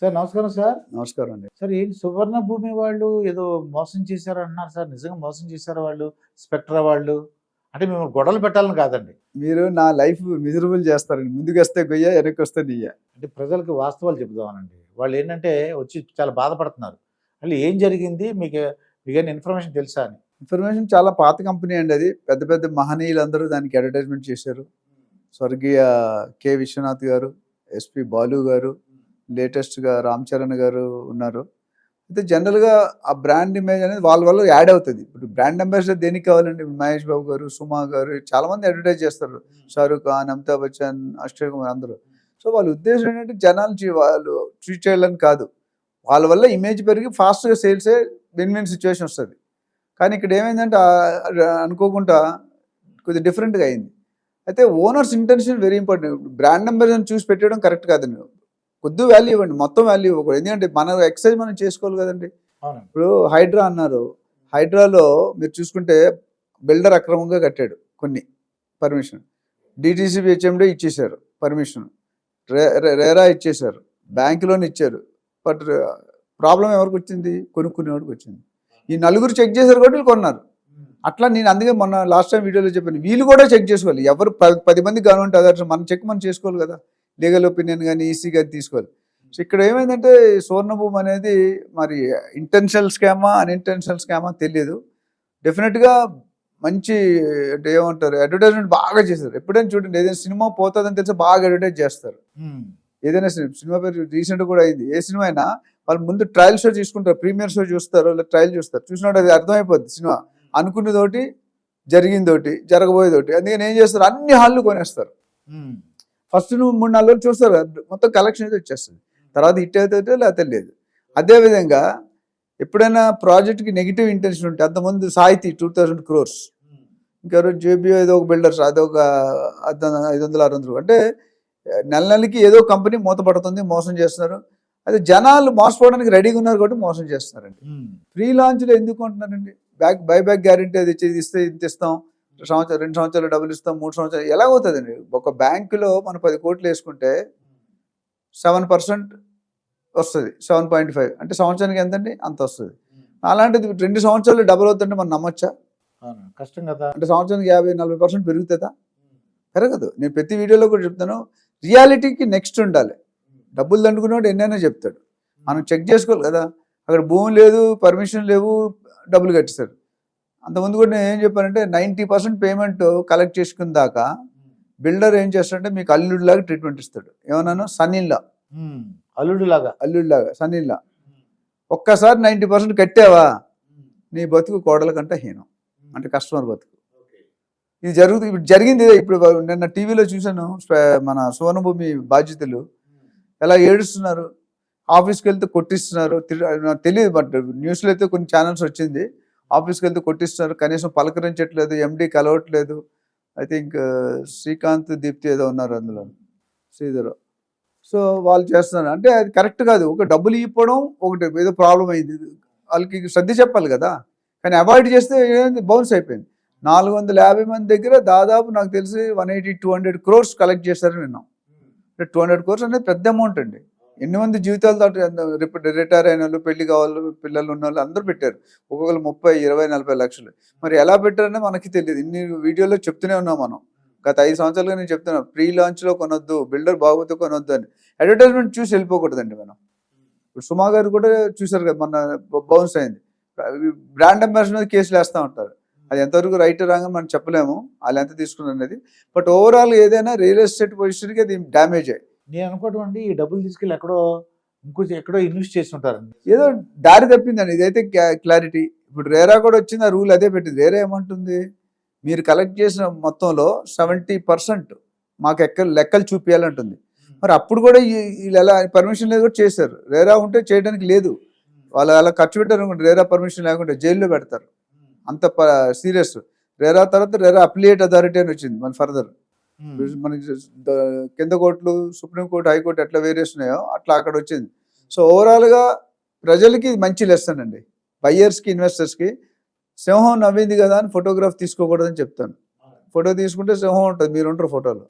Sir నమస్కారం sir. నమస్కారం అండి. సార్ ఏంటి సువర్ణ భూమి వాళ్ళు ఏదో మోసం చేశారు అంటున్నారు సార్ నిజంగా మోసం చేశారు వాళ్ళు స్పెక్ట్రా వాళ్ళు? అంటే మేము గొడవలు పెట్టాలని కాదండి. మీరు నా లైఫ్ మిజరబుల్ చేస్తారండి. ముందుకు వస్తే గొయ్య వెనక్కి వస్తే నీయ అంటే ప్రజలకు వాస్తవాలు చెబుదామనండి. వాళ్ళు ఏంటంటే వచ్చి చాలా బాధపడుతున్నారు. అసలు ఏం జరిగింది? మీకు మీకు ఇన్ఫర్మేషన్ తెలుసా అని? ఇన్ఫర్మేషన్ చాలా పాత కంపెనీ అండి అది. పెద్ద పెద్ద మహనీయులందరూ దానికి అడ్వర్టైజ్మెంట్ చేశారు. స్వర్గీయ కె. విశ్వనాథ్ గారు ఎస్పి బాలు గారు లేటెస్ట్గా రామ్ చరణ్ గారు ఉన్నారు. అయితే జనరల్గా ఆ బ్రాండ్ ఇమేజ్ అనేది వాళ్ళ వల్ల యాడ్ అవుతుంది. ఇప్పుడు బ్రాండ్ అంబాసిడర్ దేనికి కావాలండి? మహేష్ బాబు గారు సుమా గారు చాలా మంది అడ్వర్టైజ్ చేస్తారు. షారూక్ ఖాన్ అమితాబ్ బచ్చన్ అక్షయ్ కుమార్ అందరూ. సో వాళ్ళ ఉద్దేశం ఏంటంటే జనాలు వాళ్ళు ట్రీట్ చేయాలని కాదు. వాళ్ళ వల్ల ఇమేజ్ పెరిగి ఫాస్ట్గా సేల్సే విన్ విన్ సిచ్యువేషన్ వస్తుంది. కానీ ఇక్కడ ఏమైందంటే అనుకోకుండా కొద్దిగా డిఫరెంట్గా అయింది. అయితే owners intention very important. Brand number చూసి పెట్టడం కరెక్ట్ కాదండి. కొద్ది వాల్యూ ఇవ్వండి మొత్తం వాల్యూ ఇవ్వకూడదు. ఎందుకంటే మన ఎక్సైజ్ మనం చేసుకోవాలి కదండి. ఇప్పుడు హైడ్రా అన్నారు. హైడ్రాలో మీరు చూసుకుంటే బిల్డర్ అక్రమంగా కట్టాడు కొన్ని పర్మిషన్ డిటీసీబీ హెచ్ఎండే ఇచ్చేశారు పర్మిషన్ రేరా ఇచ్చేశారు. బ్యాంక్ లోన్ ఇచ్చారు. బట్ ప్రాబ్లం ఎవరికి వచ్చింది? కొనుక్కునేవాడికి వచ్చింది. ఈ నలుగురు చెక్ చేశారు కాబట్టి వీళ్ళు కొన్నారు. అట్లా నేను అందుకే మొన్న లాస్ట్ టైం వీడియోలో చెప్పాను. వీళ్ళు కూడా చెక్ చేసుకోవాలి. ఎవరు పది మంది గవర్నమెంట్ అదర్స్ మనం చెక్ మనం చేసుకోవాలి కదా. లీగల్ ఒపీనియన్ కానీ ఈసీ కానీ తీసుకోవాలి. సో ఇక్కడ ఏమైందంటే స్వర్ణభూమి అనేది మరి ఇంటెన్షనల్ స్కామా అన్ఇంటెన్షనల్ స్కామా తెలియదు డెఫినెట్గా మంచి అంటే ఏమంటారు అడ్వర్టైజ్మెంట్ బాగా చేశారు. ఎప్పుడైనా చూడండి ఏదైనా సినిమా పోతుందని తెలిసి బాగా అడ్వర్టైజ్ చేస్తారు. ఏదైనా సినిమా సినిమా పేరు రీసెంట్ కూడా అయింది. ఏ సినిమా అయినా వాళ్ళు ముందు ట్రయల్ షో తీసుకుంటారు ప్రీమియర్ షో చూస్తారు లేదా ట్రయల్ చూస్తారు. చూసినప్పుడు అది అర్థమైపోద్ది సినిమా. అనుకున్నదోటి జరిగిందోటి జరగబోయేదోటి. అందుకని ఏం చేస్తారు? అన్ని హాళ్ళు కొనేస్తారు. ఫస్ట్ నువ్వు మూడు నాలుగు రోజులు చూస్తారు మొత్తం కలెక్షన్ అయితే వచ్చేస్తుంది. తర్వాత హిట్ అవుతుందో లేకపోతే లేదు అదేవిధంగా ఎప్పుడైనా ప్రాజెక్ట్కి నెగిటివ్ ఇంటెన్షన్ ఉంటే అంతకుముందు సాహితీ టూ థౌజండ్ క్రోర్స్ ఇంకా జేబియో ఏదో ఒక బిల్డర్స్ అదొక ఐదు వందలు ఆరు వందలు. అంటే నెల నెలకి ఏదో కంపెనీ మూతపడుతుంది మోసం చేస్తున్నారు. అదే జనాలు మోసపోవడానికి రెడీగా ఉన్నారు కాబట్టి మోసం చేస్తున్నారండి. ఫ్రీ లాంచ్లో ఎందుకు అంటున్నారండి బ్యాక్ బై బ్యాక్ గ్యారంటీ అది ఇచ్చేది ఇస్తే ఇంత ఇస్తాం. సంవత్సరం రెండు సంవత్సరాలు డబ్బులు ఇస్తాం మూడు సంవత్సరాలు ఎలా అవుతుందండి? ఒక బ్యాంకులో మనం పది కోట్లు వేసుకుంటే సెవెన్ పర్సెంట్ వస్తుంది సెవెన్ పాయింట్ ఫైవ్. అంటే సంవత్సరానికి ఎంతండి? అంత వస్తుంది. అలాంటిది రెండు సంవత్సరాలు డబుల్ అవుతుంటే మనం నమ్మొచ్చా. కష్టం కదా. అంటే సంవత్సరానికి యాభై నలభై పర్సెంట్ పెరుగుతుందా? పెరగదు. నేను ప్రతి వీడియోలో కూడా చెప్తాను రియాలిటీకి నెక్స్ట్ ఉండాలి. డబ్బులు దండుకునేవాడు ఎన్నైనా చెప్తాడు. మనం చెక్ చేసుకోవాలి కదా. అక్కడ భూమి లేదు పర్మిషన్ లేవు డబ్బులు కట్టిస్తారు అంతకుముందు కూడా నేను ఏం చెప్పానంటే నైంటీ పర్సెంట్ పేమెంట్ కలెక్ట్ చేసుకున్న దాకా బిల్డర్ ఏం చేస్తాడంటే మీకు అల్లుడిలాగా ట్రీట్మెంట్ ఇస్తాడు. ఏమన్నాను? సన్నీల్లా. ఉమ్. అల్లుడు లాగా అల్లుడిలాగా సన్నీల్లా. ఒక్కసారి నైంటీ పర్సెంట్ కట్టావా? నీ బతుకు కోడల కంటే హీనం. అంటే కస్టమర్ బతుకు. ఇది జరుగుతుంది ఇప్పుడు జరిగింది. ఇప్పుడు నిన్న టీవీలో చూశాను మన సువర్ణభూమి బాధ్యతలు. ఎలా ఏడుస్తున్నారు? ఆఫీస్కి వెళ్తే కొట్టిస్తున్నారు. తెలియదు బట్ న్యూస్లో అయితే కొన్ని ఛానల్స్ వచ్చింది. ఆఫీస్కి వెళ్తే కొట్టిస్తున్నారు. కనీసం పలకరించట్లేదు ఎండి కలవట్లేదు I think uh, Srikanth Deepti ఏదో ఉన్నారు అందులో. శ్రీధర్. సో వాళ్ళు చేస్తున్నారు. అంటే అది కరెక్ట్ కాదు. ఒక డబ్బులు ఇవ్వడం ఒకటి ఏదో ప్రాబ్లం అయింది. వాళ్ళకి శ్రద్ధ చెప్పాలి కదా. కానీ అవాయిడ్ చేస్తే బౌన్స్ అయిపోయింది. నాలుగు వందల యాభై మంది దగ్గర దాదాపు నాకు తెలిసి one eighty two hundred crores collect చేశారని విన్నాం అంటే టూ హండ్రెడ్ క్రోర్స్ అనేది పెద్ద అమౌంట్ అండి. ఎన్ని మంది జీవితాలతో రిటైర్ అయిన వాళ్ళు పెళ్ళి కావాలి పిల్లలు ఉన్న వాళ్ళు అందరూ పెట్టారు. ఒక్కొక్కరు ముప్పై ఇరవై నలభై లక్షలు. మరి ఎలా పెట్టారనే మనకి తెలియదు. ఇన్ని వీడియోలో చెప్తూనే ఉన్నాం మనం. గత ఐదు సంవత్సరాలుగా నేను చెప్తున్నా ప్రీ లాంచ్లో కొనొద్దు బిల్డర్ బాగోతే కొనొద్దు అని. అడ్వర్టైజ్మెంట్ చూసి వెళ్ళిపోకూడదండి మనం. ఇప్పుడు సుమా గారు కూడా చూశారు కదా మన బౌన్స్ అయింది. బ్రాండ్ అంబాసిడర్ మీద కేసులు వేస్తూ ఉంటారు. అది ఎంతవరకు రైట్ రాంగ్ మనం చెప్పలేము. వాళ్ళు ఎంత తీసుకున్నారు అనేది బట్ ఓవరాల్ ఏదైనా రియల్ ఎస్టేట్ పొజిషన్కి అది డ్యామేజ్. అయ్యి నేను అనుకోవటం అండి ఈ డబ్బులు తీసుకెళ్ళి ఎక్కడో ఇంకో ఎక్కడో ఇన్వెస్ట్ చేసి ఉంటారండి ఏదో దారి తప్పిందండి. ఇదైతే క్లారిటీ. ఇప్పుడు రేరా కూడా వచ్చింది? ఆ రూల్ అదే పెట్టింది. రేరా ఏమంటుంది? మీరు కలెక్ట్ చేసిన మొత్తంలో సెవెంటీ పర్సెంట్ మాకు ఎక్క లెక్కలు చూపించాలంటుంది మరి అప్పుడు కూడా వీళ్ళు ఎలా పర్మిషన్ లేదు కూడా చేశారు. రేరా ఉంటే చేయడానికి లేదు. వాళ్ళు అలా ఖర్చు పెట్టారు రేరా పర్మిషన్ లేకుంటే జైల్లో పెడతారు. అంత సీరియస్. రేరా తర్వాత రేరా అప్లియేట్ అథారిటీ అని వచ్చింది మన ఫర్దర్. మనకి కింద కోర్టులు సుప్రీంకోర్టు హైకోర్టు ఎట్లా వేరియేషన్ ఉన్నాయో అట్లా అక్కడ వచ్చింది. సో ఓవరాల్గా ప్రజలకి మంచి లెసన్ అండి. బయ్యర్స్కి ఇన్వెస్టర్స్కి సింహం నవ్వింది కదా అని ఫోటోగ్రాఫ్ తీసుకోకూడదని చెప్తాను. ఫోటో తీసుకుంటే సింహం ఉంటుంది మీరు ఉంటారు ఫోటోలో.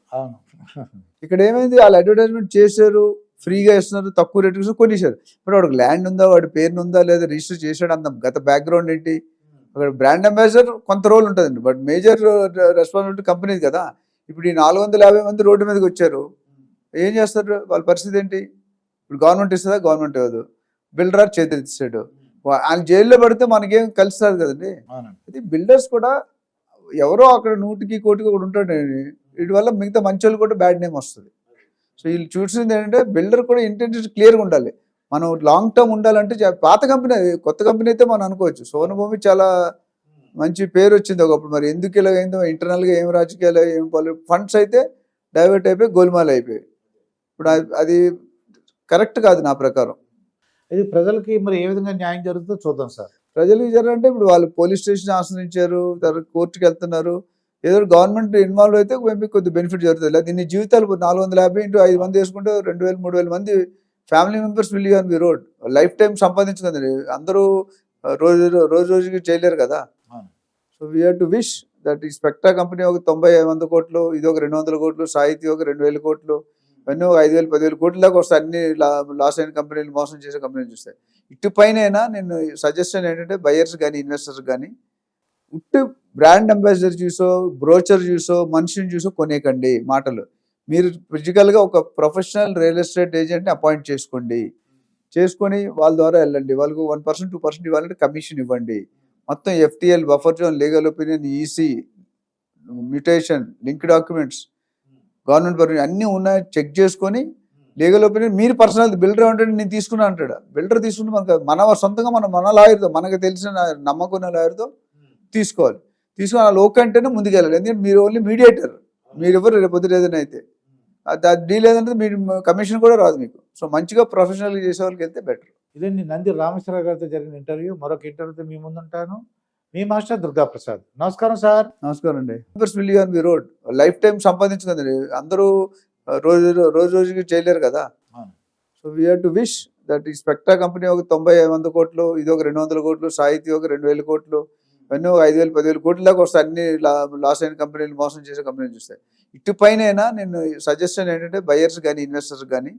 ఇక్కడ ఏమైంది? వాళ్ళు అడ్వర్టైజ్మెంట్ చేశారు ఫ్రీగా ఇస్తున్నారు తక్కువ రేటు కొనేసారు ఇప్పుడు వాడికి ల్యాండ్ ఉందా? వాడి పేరు ఉందా లేదా రిజిస్టర్ చేశాడు అంత గత బ్యాక్గ్రౌండ్ ఏంటి? అక్కడ బ్రాండ్ అంబాసిడర్ కొంత రోల్ ఉంటుందండి. బట్ మేజర్ రెస్పాన్సిబిలిటీ కంపెనీ కదా. ఇప్పుడు ఈ నాలుగు వందల యాభై మంది రోడ్డు మీదకి వచ్చారు. ఏం చేస్తారు? వాళ్ళ పరిస్థితి ఏంటి? ఇప్పుడు గవర్నమెంట్ ఇస్తుందా? గవర్నమెంట్ ఇవ్వదు బిల్డర్ చేతులు ఇస్తాడు ఆయన జైల్లో పడితే మనకేం కలుస్తుంది కదండి? ఇది బిల్డర్స్ కూడా ఎవరో అక్కడ నూటికి కోటికి ఒకటి ఉంటాడు వీటి వల్ల మిగతా మంచి వాళ్ళు కూడా బ్యాడ్ నేమ్ వస్తుంది. సో వీళ్ళు చూసింది ఏంటంటే బిల్డర్ కూడా ఇంటెన్షన్ క్లియర్గా ఉండాలి. మనం లాంగ్ టర్మ్ ఉండాలంటే పాత కంపెనీ అది, కొత్త కంపెనీ అయితే మనం అనుకోవచ్చు. సోనభూమి చాలా మంచి పేరు వచ్చింది ఒకప్పుడు. మరి ఎందుకు ఇలా అయిందో ఇంటర్నల్గా ఏం రాజకీయాలు ఏం ఫండ్స్ అయితే డైవర్ట్ అయిపోయి గోల్మాల్ అయిపోయి ఇప్పుడు అది- కరెక్ట్ కాదు నా ప్రకారం. ఇది ప్రజలకి మరి ఏ విధంగా న్యాయం జరుగుతుందో చూద్దాం సార్. ప్రజలు అంటే ఇప్పుడు వాళ్ళు పోలీస్ స్టేషన్ ఆశ్రయించారు తర్వాత కోర్టుకి వెళ్తున్నారు. ఏదో గవర్నమెంట్ ఇన్వాల్వ్ అయితే మేబీ కొద్ది బెనిఫిట్ జరుగుతుంది. లేదా దీన్ని జీవితాలు నాలుగు వందల యాభై ఇంటూ ఐదు మంది వేసుకుంటే రెండు వేలు మూడు వేల మంది family members will on be road life time సంపాదించుకుందండి అందరూ రోజు రోజు రోజుకి చేయలేరు కదా. So we to wish that ఈ స్పెక్టా కంపెనీ ఒక తొంభై వంద కోట్లు ఇది ఒక రెండు వందల కోట్లు సాహితీ ఒక రెండు వేల కోట్లు ఇవన్నీ ఒక ఐదు వేలు పదివేలు కోట్ల దాకా వస్తాయి. అన్ని లాస్ అయిన కంపెనీలు మోసం చేసే కంపెనీలు చూస్తాయి. ఇటు పైన నేను సజెషన్ ఏంటంటే బయర్స్ కానీ ఇన్వెస్టర్స్ కానీ ఉట్టు బ్రాండ్ అంబాసిడర్ చూసో బ్రోచర్ చూసో మనిషిని చూసో కొనేకండి మాటలు. మీరు ఫిజికల్గా ఒక ప్రొఫెషనల్ రియల్ ఎస్టేట్ ఏజెంట్ని అపాయింట్ చేసుకోండి. చేసుకొని వాళ్ళ ద్వారా వెళ్ళండి. వాళ్ళకు వన్ పర్సెంట్ టూ పర్సెంట్ ఇవ్వాలంటే కమిషన్ ఇవ్వండి. మొత్తం FTL buffer zone legal opinion EC mutation link documents government permission అన్నీ ఉన్నాయి. చెక్ చేసుకొని లీగల్ ఒపీనియన్ మీరు పర్సనల్ బిల్డర్ అంటే నేను తీసుకున్నా అంటాడు. బిల్డర్ తీసుకుంటే మనకు మన సొంతంగా మనం మన లాయర్తో మనకు తెలిసిన నమ్మకున్న లాయర్తో తీసుకోవాలి. తీసుకుని ఆ లోక్ అంటేనే ముందుకెళ్ళాలి. ఎందుకంటే మీరు ఓన్లీ మీడియేటర్. మీరు ఎవరు రేపు పొద్దున ఏదైనా అయితే. అది డీల్ ఏదంటే మీరు కమిషన్ కూడా రాదు మీకు. సో మంచిగా ప్రొఫెషనల్గా చేసే వాళ్ళకి వెళ్తే బెటర్. ఇదండి నంది రామేశ్వరరావు గారితో జరిగిన ఇంటర్వ్యూ. మరొక ఇంటర్వ్యూతో మీ ముందుంటాను. మీ మాస్టర్ దుర్గా ప్రసాద్ నమస్కారం సార్. నమస్కారం అండి. On be road. Life time సంపాదించుకుందండి. అందరూ రోజు రోజు రోజుకి చేయలేరు కదా. So we to wish that ఈ స్పెక్టా కంపెనీ ఒక తొంభై వంద కోట్లు ఇది ఒక రెండు వందల కోట్లు సాహితీ ఒక రెండు వేల కోట్లు ఇవన్నీ ఒక ఐదు వేలు పదివేలు కోట్ల దాకా వస్తాయి. అన్ని లాస్ అయిన కంపెనీలు మోసం చేసే కంపెనీలు చూస్తాయి. ఇటు పైన నేను సజెషన్ ఏంటంటే బయర్స్ కానీ ఇన్వెస్టర్స్ కానీ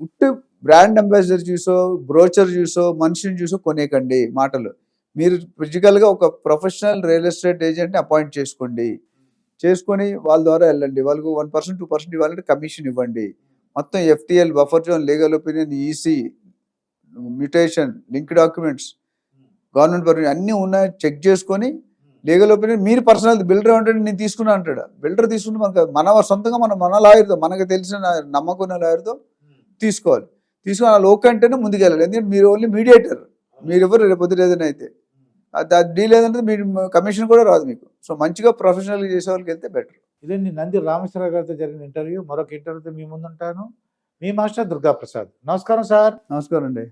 ఉట్టి బ్రాండ్ అంబాసిడర్ చూసో బ్రోచర్ చూసో మనిషిని చూసో కొనేకండి మాటలు. మీరు ఫిజికల్గా ఒక ప్రొఫెషనల్ రియల్ ఎస్టేట్ ఏజెంట్ని అపాయింట్ చేసుకోండి. చేసుకొని వాళ్ళ ద్వారా వెళ్ళండి. వాళ్ళకు వన్ పర్సెంట్ టూ పర్సెంట్ ఇవ్వాలంటే కమిషన్ ఇవ్వండి. మొత్తం FTL buffer zone legal opinion EC mutation link documents government permission అన్నీ ఉన్నాయి. చెక్ చేసుకొని లీగల్ ఒపీనియన్ మీరు పర్సనల్ బిల్డర్ అంటే నేను తీసుకున్నా అంటాడు. బిల్డర్ తీసుకుంటే మనకు మన సొంతంగా మన మన లాయర్తో మనకు తెలిసిన నమ్మకున్న లాయర్తో తీసుకోవాలి. తీసుకొని ఆ లోక్ అంటేనే ముందుకెళ్ళాలి. ఎందుకంటే మీరు ఓన్లీ మీడియేటర్ మీరు ఎవరు రేపు పొద్దున ఏదైనా అయితే. అది డీల్ ఏదంటే మీరు కమిషన్ కూడా రాదు మీకు. సో మంచిగా ప్రొఫెషనల్గా చేసే వాళ్ళకి వెళ్తే బెటర్ ఇదండి నంది రామేశ్వరరావు గారితో జరిగిన ఇంటర్వ్యూ మరొక ఇంటర్వ్యూతో మీ ముందుంటాను. మీ మాస్టర్ దుర్గా ప్రసాద్ నమస్కారం సార్. నమస్కారం అండి.